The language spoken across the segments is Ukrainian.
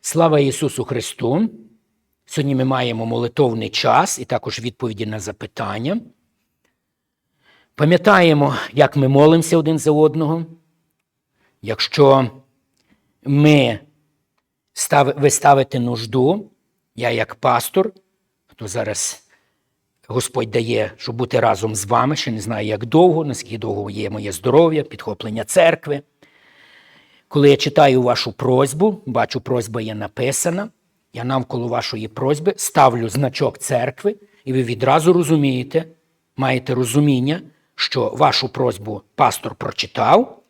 Слава Ісусу Христу! Сьогодні ми маємо молитовний час і також відповіді на запитання. Пам'ятаємо, як ми молимося один за одного. Якщо ми став, ви ставите нужду, я як пастор, хто зараз Господь дає, щоб бути разом з вами, ще не знаю, як довго, наскільки довго є моє здоров'я, підхоплення церкви. Коли я читаю вашу просьбу, бачу, просьба є написана, я навколо вашої просьби ставлю значок церкви, і ви відразу розумієте, маєте розуміння, що вашу просьбу пастор прочитав,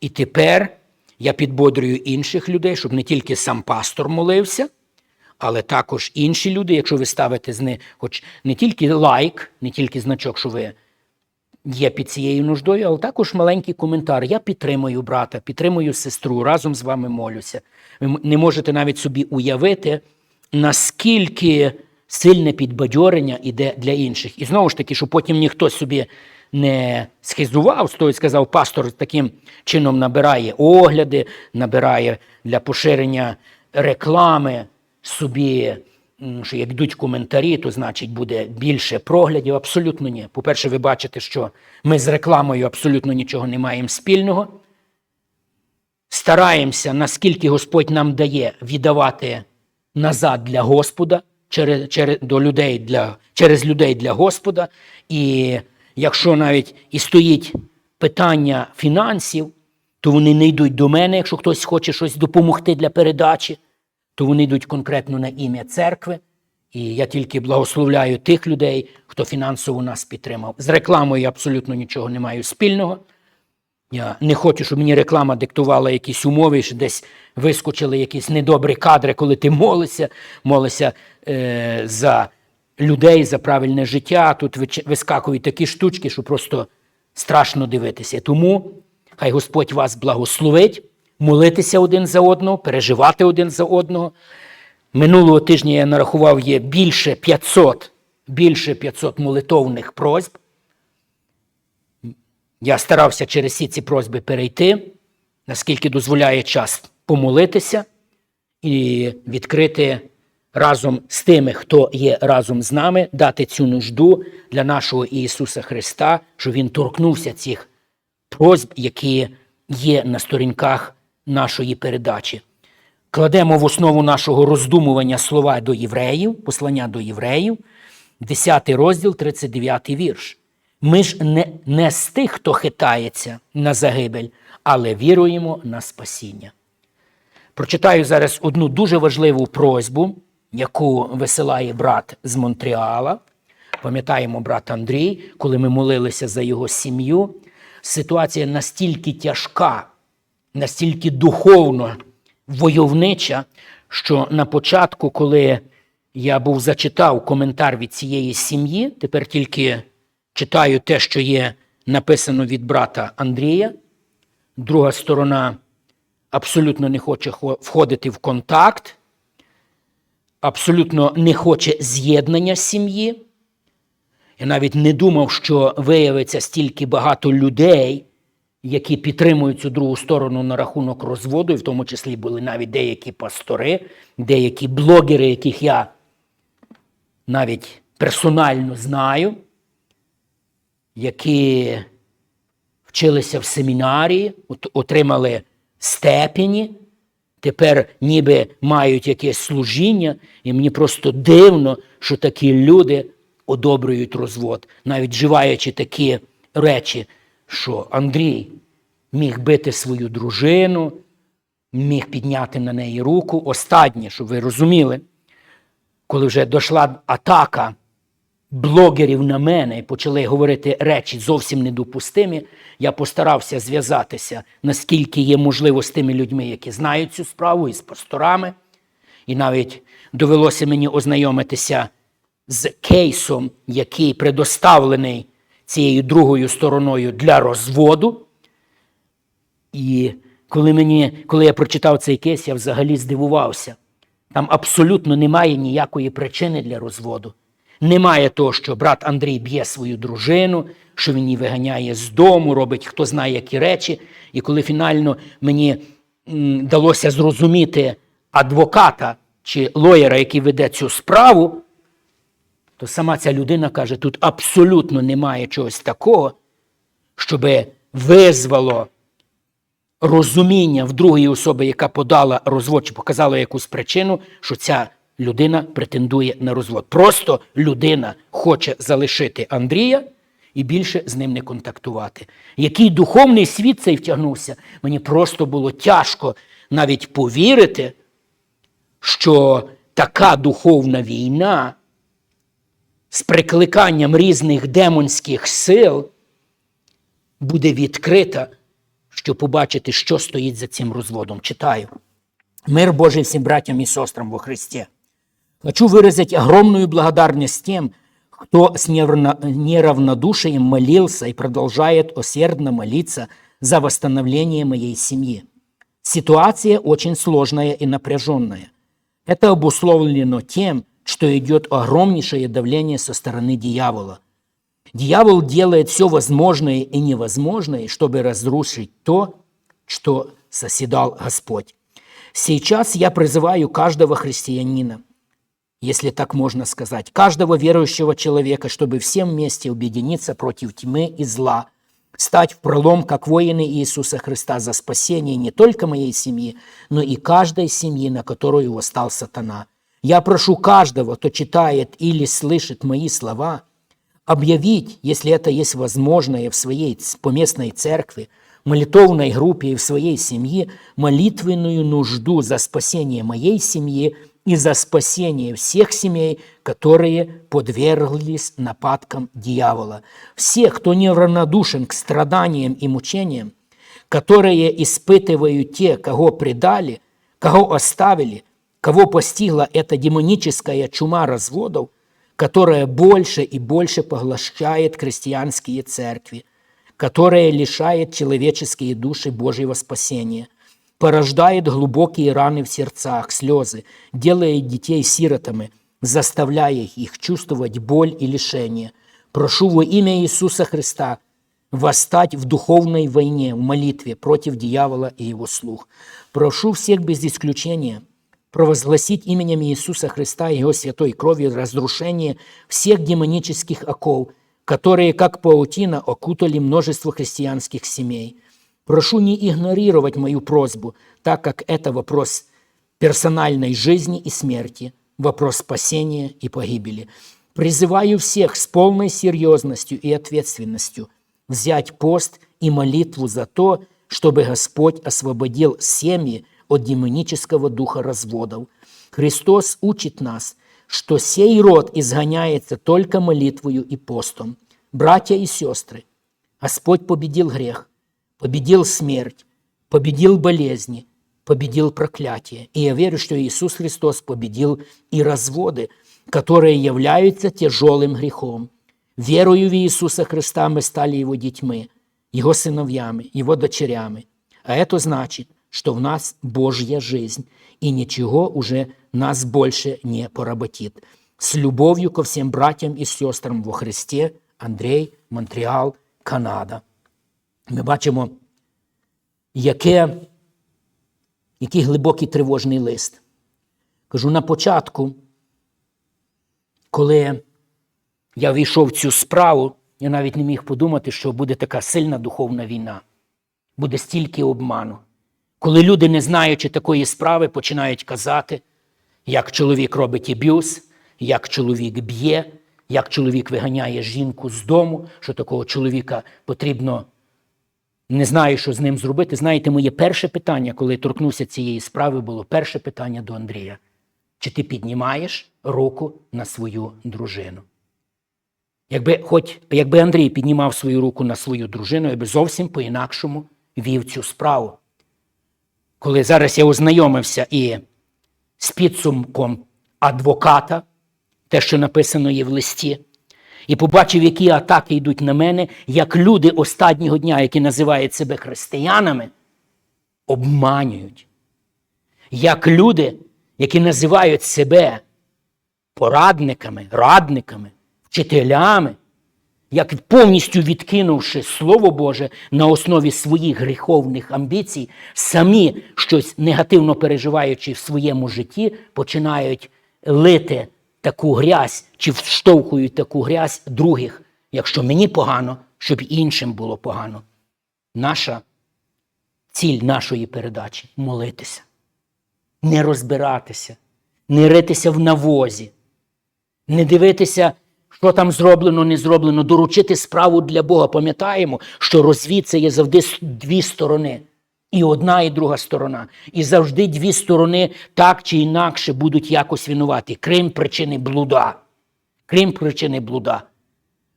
і тепер я підбодрюю інших людей, щоб не тільки сам пастор молився, але також інші люди, якщо ви ставите з не, хоч не тільки лайк, не тільки значок, що ви є під цією нуждою, але також маленький коментар. Я підтримую брата, підтримую сестру, разом з вами молюся. Ви не можете навіть собі уявити, наскільки сильне підбадьорення іде для інших. І знову ж таки, щоб потім ніхто собі не схизував, сто і сказав, пастор таким чином набирає огляди, набирає для поширення реклами собі, що як йдуть коментарі, то значить буде більше проглядів. Абсолютно ні. По-перше, ви бачите, що ми з рекламою абсолютно нічого не маємо спільного. Стараємося, наскільки Господь нам дає віддавати назад для Господа, через, через, до людей для, через людей для Господа. І якщо навіть і стоїть питання фінансів, то вони не йдуть до мене, якщо хтось хоче щось допомогти для передачі, то вони йдуть конкретно на ім'я церкви. І я тільки благословляю тих людей, хто фінансово нас підтримав. З рекламою я абсолютно нічого не маю спільного. Я не хочу, щоб мені реклама диктувала якісь умови, що десь вискочили якісь недобрі кадри, коли ти молишся, молишся е, за людей, за правильне життя. Тут вискакують такі штучки, що просто страшно дивитися. Тому хай Господь вас благословить, молитися один за одного, переживати один за одного. Минулого тижня я нарахував є більше 500, більше 500 молитовних просьб. Я старався через всі ці просьби перейти, наскільки дозволяє час помолитися і відкрити разом з тими, хто є разом з нами, дати цю нужду для нашого Ісуса Христа, щоб Він торкнувся цих просьб, які є на сторінках нашої передачі. Кладемо в основу нашого роздумування слова до євреїв, послання до євреїв, 10 розділ, 39 вірш. Ми ж не, не з тих, хто хитається на загибель, але віруємо на спасіння. Прочитаю зараз одну дуже важливу просьбу, яку висилає брат з Монтріала. Пам'ятаємо брат Андрій, коли ми молилися за його сім'ю. Ситуація настільки тяжка, настільки духовно войовнича, що на початку, коли я був зачитав коментар від цієї сім'ї, тепер тільки читаю те, що є написано від брата Андрія. Друга сторона абсолютно не хоче входити в контакт, абсолютно не хоче з'єднання сім'ї. Я навіть не думав, що виявиться стільки багато людей, які підтримують цю другу сторону на рахунок розводу, і в тому числі були навіть деякі пастори, деякі блогери, яких я навіть персонально знаю, які вчилися в семінарії, отримали степені, тепер ніби мають якесь служіння, і мені просто дивно, що такі люди одобрюють розвод, навіть вживаючи такі речі, що Андрій міг бити свою дружину, міг підняти на неї руку. Останнє, щоб ви розуміли, коли вже дійшла атака блогерів на мене і почали говорити речі зовсім недопустимі, я постарався зв'язатися, наскільки є можливо з тими людьми, які знають цю справу, і з пасторами. І навіть довелося мені ознайомитися з кейсом, який предоставлений цією другою стороною для розводу. І коли, мені, коли я прочитав цей кейс, я взагалі здивувався. Там абсолютно немає ніякої причини для розводу. Немає того, що брат Андрій б'є свою дружину, що він її виганяє з дому, робить хто знає які речі. І коли фінально мені м, вдалося зрозуміти адвоката чи лоєра, який веде цю справу, то сама ця людина каже, тут абсолютно немає чогось такого, щоб визвало розуміння в другої особи, яка подала розвод чи показала якусь причину, що ця людина претендує на розвод. Просто людина хоче залишити Андрія і більше з ним не контактувати. Який духовний світ цей втягнувся, мені просто було тяжко навіть повірити, що така духовна війна з прикликанням різних демонських сил буде відкрита, щоб побачити, що стоїть за цим розводом. Читаю. Мир Божий всем братьям и сестрам во Христе. Хочу выразить огромную благодарность тем, кто с неравно- неравнодушием молился и продолжает усердно молиться за восстановление моей семьи. Ситуация очень сложная и напряженная. Это обусловлено тем, что идет огромнейшее давление со стороны дьявола. Дьявол делает все возможное и невозможное, чтобы разрушить то, что соседал Господь. Сейчас я призываю каждого христианина, если так можно сказать, каждого верующего человека, чтобы всем вместе объединиться против тьмы и зла, стать в пролом, как воины Иисуса Христа, за спасение не только моей семьи, но и каждой семьи, на которую восстал сатана. Я прошу каждого, кто читает или слышит мои слова, объявить, если это есть возможное в своей поместной церкви, молитовной группе и в своей семье, молитвенную нужду за спасение моей семьи и за спасение всех семей, которые подверглись нападкам дьявола. Всех, кто неравнодушен к страданиям и мучениям, которые испытывают те, кого предали, кого оставили, кого постигла эта демоническая чума разводов, которая больше и больше поглощает крестьянские церкви, которая лишает человеческие души Божьего спасения, порождает глубокие раны в сердцах, слезы, делает детей сиротами, заставляя их чувствовать боль и лишение. Прошу во имя Иисуса Христа восстать в духовной войне, в молитве против дьявола и его слух. Прошу всех без исключения провозгласить именем Иисуса Христа и Его святой кровью разрушение всех демонических оков, которые, как паутина, окутали множество христианских семей. Прошу не игнорировать мою просьбу, так как это вопрос персональной жизни и смерти, вопрос спасения и погибели. Призываю всех с полной серьезностью и ответственностью взять пост и молитву за то, чтобы Господь освободил семьи от демонического духа разводов. Христос учит нас, что сей род изгоняется только молитвою и постом. Братья и сестры, Господь победил грех, победил смерть, победил болезни, победил проклятие. И я верю, что Иисус Христос победил и разводы, которые являются тяжелым грехом. Верою в Иисуса Христа мы стали Его детьми, Его сыновьями, Его дочерями. А это значит, что в нас Божья жизнь, и ничего уже нас больше не поработит. С любовью ко всем братьям и сестрам во Христе, Андрей, Монреал, Канада. Ми бачимо, яке, який глибокий тривожний лист. Кажу, на початку, коли я війшов в цю справу, я навіть не міг подумати, що буде така сильна духовна війна, буде стільки обману. Коли люди, не знаючи такої справи, починають казати, як чоловік робить аб'юз, як чоловік б'є, як чоловік виганяє жінку з дому, що такого чоловіка потрібно не знаю, що з ним зробити. Знаєте, моє перше питання, коли торкнувся цієї справи, було перше питання до Андрія: чи ти піднімаєш руку на свою дружину? Якби, хоч, якби Андрій піднімав свою руку на свою дружину, я би зовсім по-інакшому вів цю справу. Коли зараз я ознайомився і з підсумком адвоката, те, що написано є в листі, і побачив, які атаки йдуть на мене, як люди останнього дня, які називають себе християнами, обманюють. Як люди, які називають себе порадниками, радниками, вчителями, як повністю відкинувши Слово Боже на основі своїх гріховних амбіцій, самі щось негативно переживаючи в своєму житті, починають лити таку грязь чи вштовхують таку грязь других, якщо мені погано, щоб іншим було погано. Наша ціль нашої передачі молитися, не розбиратися, не ритися в навозі, не дивитися, що там зроблено, не зроблено, доручити справу для Бога. Пам'ятаємо, що розвід це є завжди дві сторони. І одна, і друга сторона. І завжди дві сторони так чи інакше будуть якось винуваті, крім причини блуда. Крім причини блуда.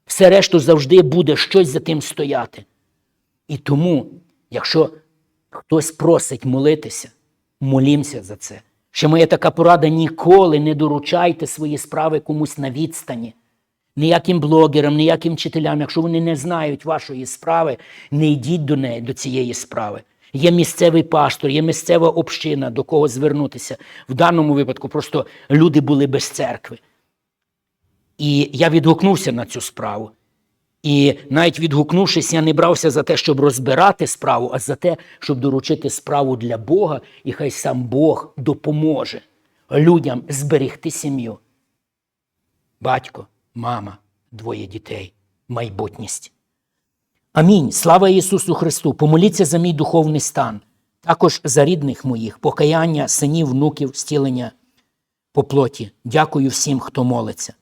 Все решту завжди буде щось за тим стояти. І тому, якщо хтось просить молитися, молімося за це. Ще моя така порада: ніколи не доручайте свої справи комусь на відстані. Ніяким блогерам, ніяким вчителям, якщо вони не знають вашої справи, не йдіть до неї, до цієї справи. Є місцевий пастор, є місцева община, до кого звернутися. В даному випадку просто люди були без церкви. І я відгукнувся на цю справу. І навіть відгукнувшись, я не брався за те, щоб розбирати справу, а за те, щоб доручити справу для Бога, і хай сам Бог допоможе людям зберегти сім'ю. Батько, мама, двоє дітей, майбутність. Амінь. Слава Ісусу Христу! Помоліться за мій духовний стан, також за рідних моїх, покаяння, синів, внуків, стілення по плоті. Дякую всім, хто молиться.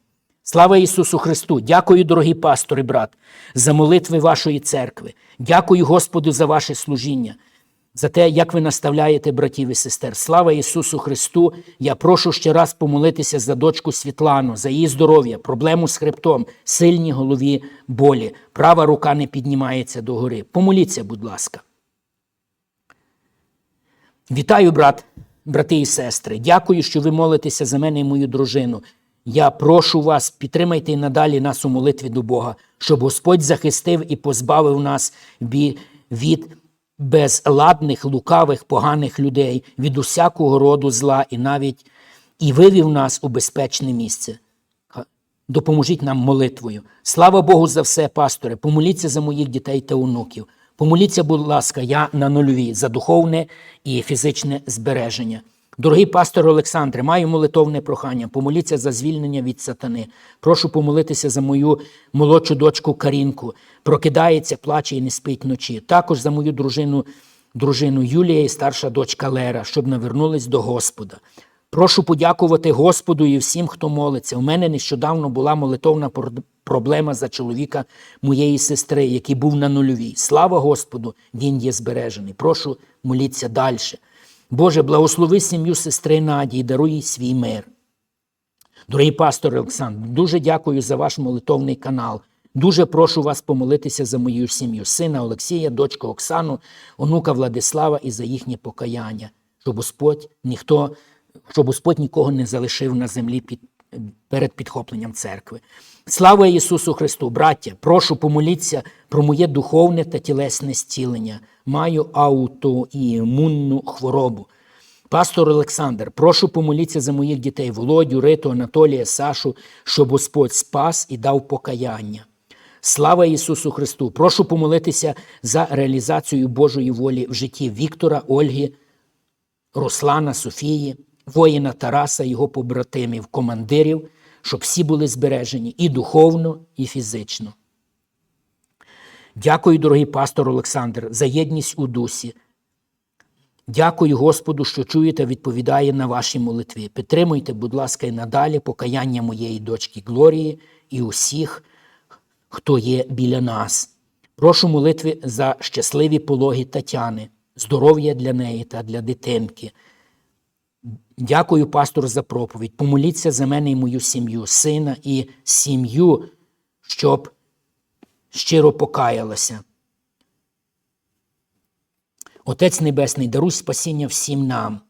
Слава Ісусу Христу! Дякую, дорогі пастори, брат, за молитви вашої церкви. Дякую Господу за ваше служіння, за те, як ви наставляєте братів і сестер. Слава Ісусу Христу! Я прошу ще раз помолитися за дочку Світлану, за її здоров'я, проблему з хребтом, сильні голові болі. Права рука не піднімається догори. Помоліться, будь ласка. Вітаю, брат, брати і сестри. Дякую, що ви молитеся за мене і мою дружину. Я прошу вас, підтримайте і надалі нас у молитві до Бога, щоб Господь захистив і позбавив нас від безладних, лукавих, поганих людей, від усякого роду зла і навіть і вивів нас у безпечне місце. Допоможіть нам молитвою. Слава Богу за все, пасторе. Помоліться за моїх дітей та онуків. Помоліться, будь ласка, я на нульові за духовне і фізичне збереження. Дорогий пастор Олександре, маю молитовне прохання. Помоліться за звільнення від сатани. Прошу помолитися за мою молодшу дочку Карінку. Прокидається, плаче і не спить вночі. Також за мою дружину, дружину Юлія і старша дочка Лера, щоб навернулись до Господа. Прошу подякувати Господу і всім, хто молиться. У мене нещодавно була молитовна проблема за чоловіка моєї сестри, який був на нульовій. Слава Господу, він є збережений. Прошу моліться далі. Боже, благослови сім'ю сестри Надії, даруй їй свій мир. Дорогий пастор Олександр, дуже дякую за ваш молитовний канал. Дуже прошу вас помолитися за мою сім'ю, сина Олексія, дочку Оксану, онука Владислава і за їхнє покаяння, щоб Господь ніхто, щоб Господь нікого не залишив на землі під, перед підхопленням церкви. Слава Ісусу Христу, браття, прошу помоліться про моє духовне та тілесне зцілення. Маю аутоімунну хворобу. Пастор Олександр, прошу помоліться за моїх дітей Володю, Риту, Анатолія, Сашу, щоб Господь спас і дав покаяння. Слава Ісусу Христу! Прошу помолитися за реалізацію Божої волі в житті Віктора, Ольги, Руслана, Софії, воїна Тараса, його побратимів, командирів, щоб всі були збережені і духовно, і фізично. Дякую, дорогий пастор Олександр, за єдність у дусі. Дякую Господу, що чує та відповідає на ваші молитви. Підтримуйте, будь ласка, і надалі покаяння моєї дочки Глорії і усіх, хто є біля нас. Прошу молитви за щасливі пологи Тетяни, здоров'я для неї та для дитинки. Дякую, пастор, за проповідь. Помоліться за мене і мою сім'ю, сина і сім'ю, щоб щиро покаялася. Отець Небесний, даруй спасіння всім нам.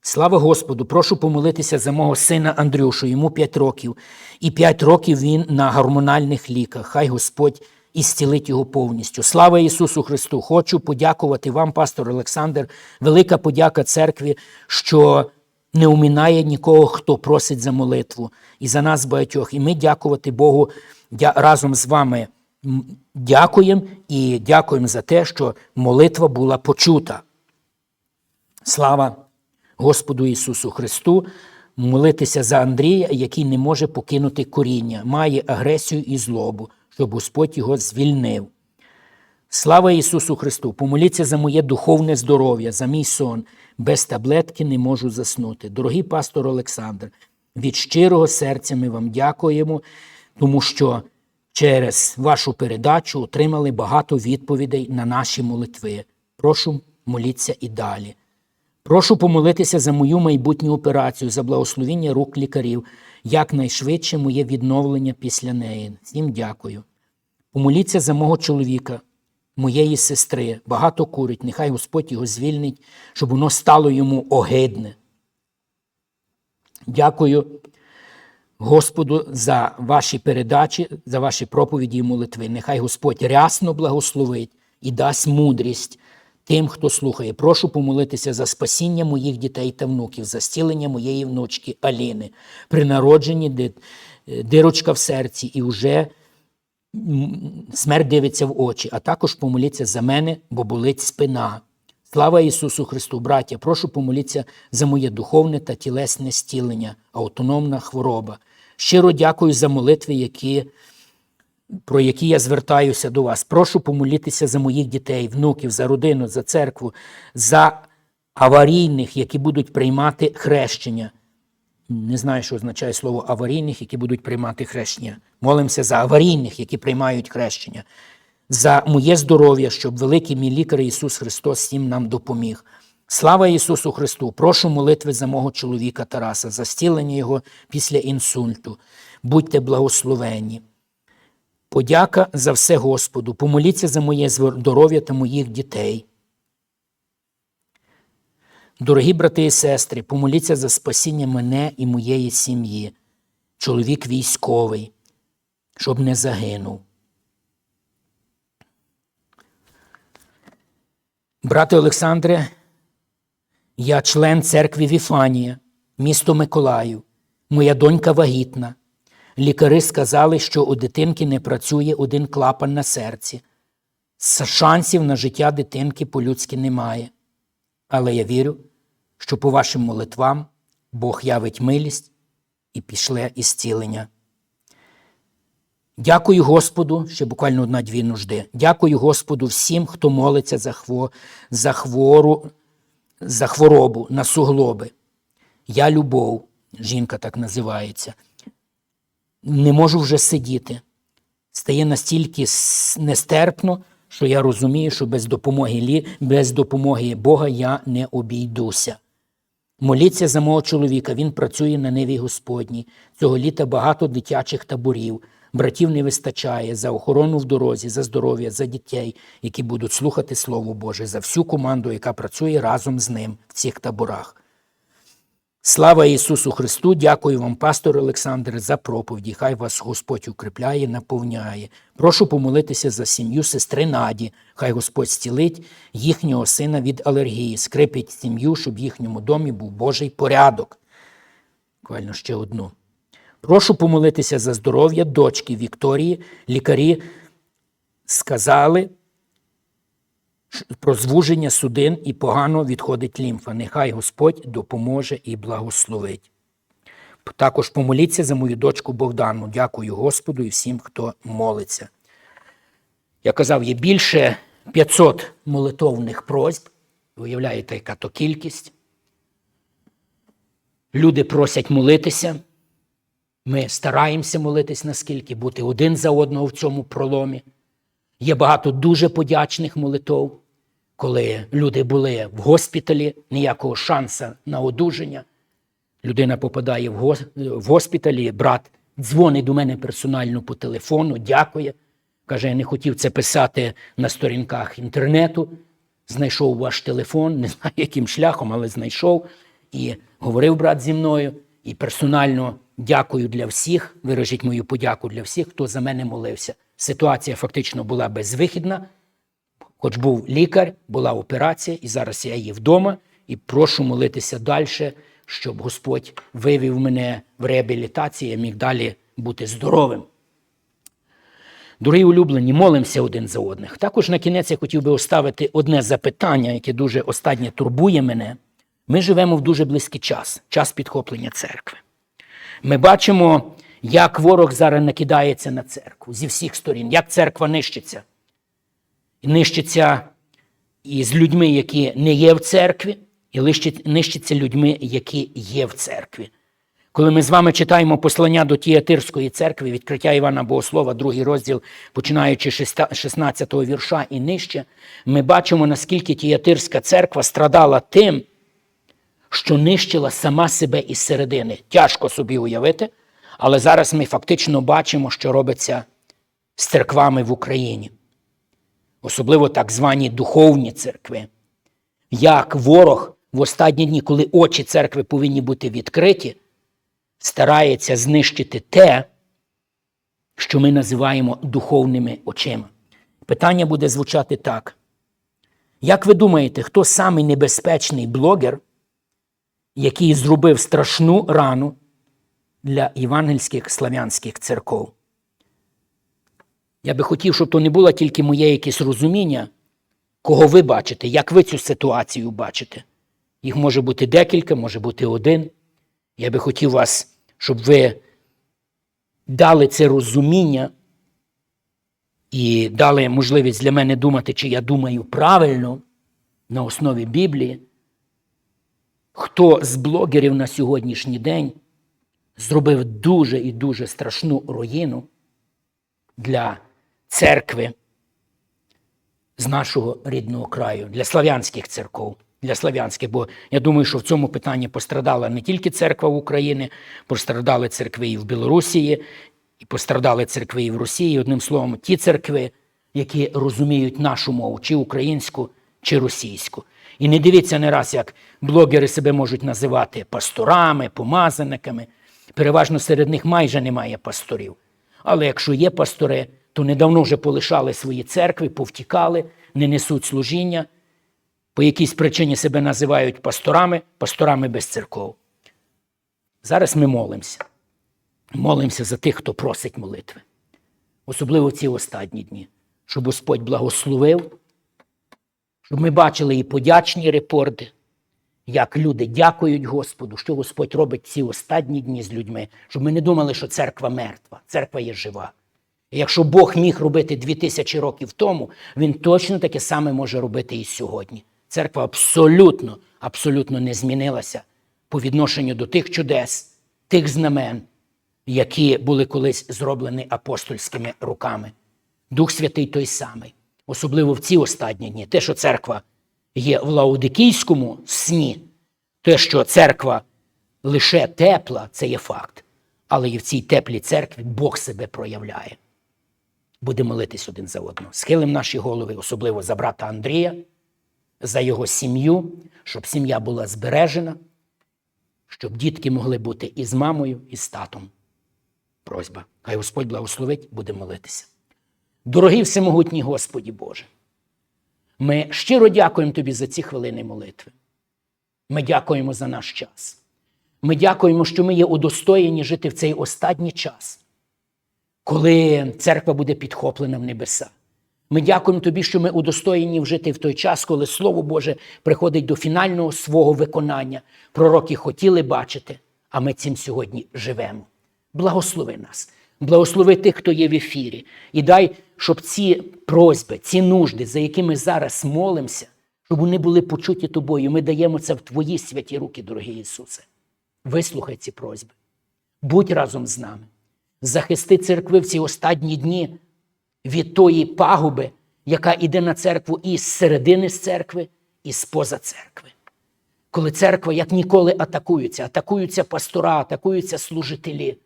Слава Господу! Прошу помолитися за мого сина Андрюшу, йому 5 років, і 5 років він на гормональних ліках. Хай Господь ісцілить його повністю. Слава Ісусу Христу! Хочу подякувати вам, пастор Олександр. Велика подяка церкві, що не умінає нікого, хто просить за молитву. І за нас багатьох. І ми дякувати Богу разом з вами дякуємо і дякуємо за те, що молитва була почута. Слава Господу Ісусу Христу! Молитися за Андрія, який не може покинути коріння, має агресію і злобу, щоб Господь його звільнив. Слава Ісусу Христу! Помоліться за моє духовне здоров'я, за мій сон. Без таблетки не можу заснути. Дорогий пастор Олександр, від щирого серця ми вам дякуємо, тому що через вашу передачу отримали багато відповідей на наші молитви. Прошу моліться і далі. Прошу помолитися за мою майбутню операцію, за благословіння рук лікарів, якнайшвидше моє відновлення після неї. Всім дякую. Помоліться за мого чоловіка, моєї сестри, багато курить, нехай Господь його звільнить, щоб воно стало йому огидне. Дякую Господу за ваші передачі, за ваші проповіді і молитви. Нехай Господь рясно благословить і дасть мудрість тим, хто слухає. Прошу помолитися за спасіння моїх дітей та внуків, за зцілення моєї внучки Аліни. При народженні ди- дирочка в серці і вже смерть дивиться в очі, а також помоліться за мене, бо болить спина. Слава Ісусу Христу, браття, прошу помоліться за моє духовне та тілесне стілення, автономна хвороба. Щиро дякую за молитви, які, про які я звертаюся до вас. Прошу помолітися за моїх дітей, внуків, за родину, за церкву, за аварійних, які будуть приймати хрещення. Не знаю, що означає слово аварійних, які будуть приймати хрещення. Молимося за аварійних, які приймають хрещення, за моє здоров'я, щоб великий мій лікар Ісус Христос всім нам допоміг. Слава Ісусу Христу! Прошу молитви за мого чоловіка Тараса, за зцілення його після інсульту. Будьте благословені. Подяка за все Господу. Помоліться за моє здоров'я та моїх дітей. Дорогі брати і сестри, помоліться за спасіння мене і моєї сім'ї. Чоловік військовий, щоб не загинув. Брате Олександре, я член церкви Віфанія, місто Миколаїв. Моя донька вагітна. Лікари сказали, що у дитинки не працює один клапан на серці. Шансів на життя дитинки по-людськи немає. Але я вірю, що по вашим молитвам Бог явить милість і пішле ісцілення. Дякую Господу, ще буквально одна-дві нужди. Дякую Господу всім, хто молиться за, хво, за, хвору, за хворобу на суглоби. Я любов, жінка так називається. Не можу вже сидіти. Стає настільки нестерпно, що я розумію, що без допомоги, лі- без допомоги Бога я не обійдуся. Моліться за мого чоловіка, він працює на ниві Господній. Цього літа багато дитячих таборів. Братів не вистачає за охорону в дорозі, за здоров'я, за дітей, які будуть слухати Слово Боже, за всю команду, яка працює разом з ним в цих таборах. Слава Ісусу Христу! Дякую вам, пастор Олександр, за проповіді. Хай вас Господь укріпляє, наповняє. Прошу помолитися за сім'ю сестри Наді. Хай Господь зцілить їхнього сина від алергії, скрипить сім'ю, щоб в їхньому домі був Божий порядок. Буквально ще одну. Прошу помолитися за здоров'я дочки Вікторії. Лікарі сказали про звуження судин і погано відходить лімфа. Нехай Господь допоможе і благословить. Також помоліться за мою дочку Богдану. Дякую Господу і всім, хто молиться. Я казав, є більше 500 молитовних просьб. Уявляєте, яка то кількість. Люди просять молитися. Ми стараємося молитись наскільки, бути один за одного в цьому проломі. Є багато дуже подячних молитов, коли люди були в госпіталі, ніякого шанса на одужання. Людина попадає в в госпіталі, брат дзвонить до мене персонально по телефону, дякує. Каже, я не хотів це писати на сторінках інтернету. Знайшов ваш телефон, не знаю, яким шляхом, але знайшов. І говорив брат зі мною. І персонально дякую для всіх. Виражіть мою подяку для всіх, хто за мене молився. Ситуація фактично була безвихідна. Хоч був лікар, була операція, і зараз я є вдома, і прошу молитися далі. щоб Господь вивів мене в реабілітацію, я міг далі бути здоровим. Дорогі улюблені, молимося один за одних. Також на кінець я хотів би оставити одне запитання, яке дуже останнє турбує мене. Ми живемо в дуже близький час, час підхоплення церкви. Ми бачимо, як ворог зараз накидається на церкву зі всіх сторін, як церква нищиться. Нищиться і з людьми, які не є в церкві, і нищиться людьми, які є в церкві. Коли ми з вами читаємо послання до Тіатирської церкви, відкриття Івана Богослова, другий розділ, починаючи з 16 вірша і нижче, ми бачимо, наскільки Тіатирська церква страдала тим, що нищила сама себе із середини. Тяжко собі уявити, але зараз ми фактично бачимо, що робиться з церквами в Україні, особливо так звані духовні церкви. Як ворог в останні дні, коли очі церкви повинні бути відкриті, старається знищити те, що ми називаємо духовними очима. Питання буде звучати так. Як ви думаєте, хто самий небезпечний блогер, який зробив страшну рану для євангельських славянських церков? Я би хотів, щоб то не було тільки моє якесь розуміння, кого ви бачите, як ви цю ситуацію бачите. Їх може бути декілька, може бути один. Я би хотів вас, щоб ви дали це розуміння і дали можливість для мене думати, чи я думаю правильно на основі Біблії. Хто з блогерів на сьогоднішній день зробив дуже і дуже страшну руїну для церкви з нашого рідного краю, для славянських церков, для славянських, бо я думаю, що в цьому питанні пострадала не тільки церква України, пострадали церкви і в Білорусі, і пострадали церкви і в Росії. Одним словом, ті церкви, які розуміють нашу мову, чи українську, чи російську. І не дивіться не раз, як блогери себе можуть називати пасторами, помазаниками. Переважно серед них майже немає пасторів. Але якщо є пастори, то недавно вже полишали свої церкви, повтікали, не несуть служіння, по якійсь причині себе називають пасторами, пасторами без церков. Зараз ми молимося. Молимося за тих, хто просить молитви. Особливо ці останні дні, щоб Господь благословив, щоб ми бачили і подячні репорти, як люди дякують Господу, що Господь робить ці останні дні з людьми, щоб ми не думали, що церква мертва, церква є жива. Якщо Бог міг робити дві тисячі років тому, Він точно таке саме може робити і сьогодні. Церква абсолютно, абсолютно не змінилася по відношенню до тих чудес, тих знамен, які були колись зроблені апостольськими руками. Дух Святий той самий, особливо в ці останні дні. Те, що церква є в лаудикійському сні, те, що церква лише тепла, це є факт. Але і в цій теплій церкві Бог себе проявляє. Будемо молитись один за одного. Схилимо наші голови, особливо за брата Андрія, за його сім'ю, щоб сім'я була збережена, щоб дітки могли бути і з мамою, і з татом. Просьба. Хай Господь благословить, будемо молитися. Дорогий всемогутній Господі Боже, ми щиро дякуємо Тобі за ці хвилини молитви. Ми дякуємо за наш час. Ми дякуємо, що ми є удостоєні жити в цей останній час, коли церква буде підхоплена в небеса. Ми дякуємо Тобі, що ми удостоєні жити в той час, коли Слово Боже приходить до фінального свого виконання. Пророки хотіли бачити, а ми цим сьогодні живемо. Благослови нас, благослови тих, хто є в ефірі, і дай, щоб ці просьби, ці нужди, за якими зараз молимося, щоб вони були почуті тобою. Ми даємо це в Твої святі руки, дорогий Ісусе. Вислухай ці просьби. Будь разом з нами. Захисти церкви в ці останні дні від тої пагуби, яка йде на церкву і з середини з церкви, і з поза церкви. Коли церква як ніколи атакується, атакуються пастора, атакуються служителі.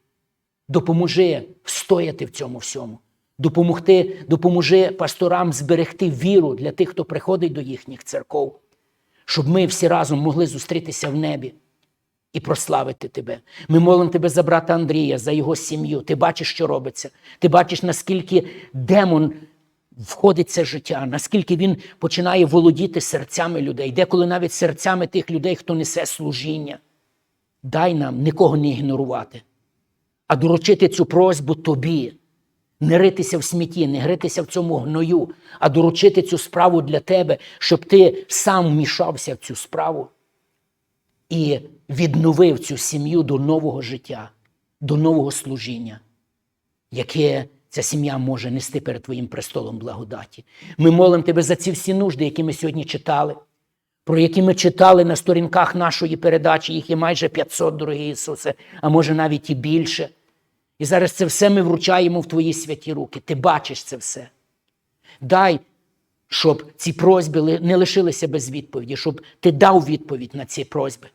Допоможи встояти в цьому всьому. Допомогти, допоможи пасторам зберегти віру для тих, хто приходить до їхніх церков, щоб ми всі разом могли зустрітися в небі і прославити тебе. Ми молимо тебе за брата Андрія, за його сім'ю. Ти бачиш, що робиться. Ти бачиш, наскільки демон входить в це життя, наскільки він починає володіти серцями людей, деколи навіть серцями тих людей, хто несе служіння. дай нам нікого не ігнорувати, а доручити цю просьбу тобі. Не ритися в смітті, не гритися в цьому гною, а доручити цю справу для тебе, щоб ти сам вмішався в цю справу і відновив цю сім'ю до нового життя, до нового служіння, яке ця сім'я може нести перед Твоїм престолом благодаті. Ми молимо Тебе за ці всі нужди, які ми сьогодні читали, про які ми читали на сторінках нашої передачі, їх є майже 500, дорогі Ісусе, а може навіть і більше. І зараз це все ми вручаємо в Твої святі руки. Ти бачиш це все. Дай, щоб ці просьби не лишилися без відповіді, щоб ти дав відповідь на ці просьби.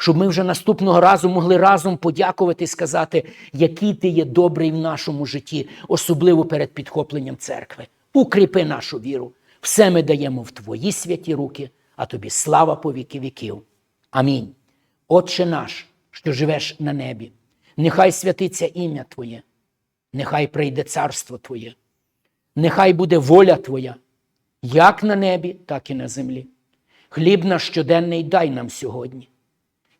Щоб ми вже наступного разу могли разом подякувати і сказати, який ти є добрий в нашому житті, особливо перед підхопленням церкви. Укріпи нашу віру. Все ми даємо в Твої святі руки, а тобі слава по віки віків. Амінь. Отче наш, що живеш на небі, нехай святиться ім'я Твоє, нехай прийде царство Твоє, нехай буде воля Твоя, як на небі, так і на землі. Хліб наш щоденний дай нам сьогодні.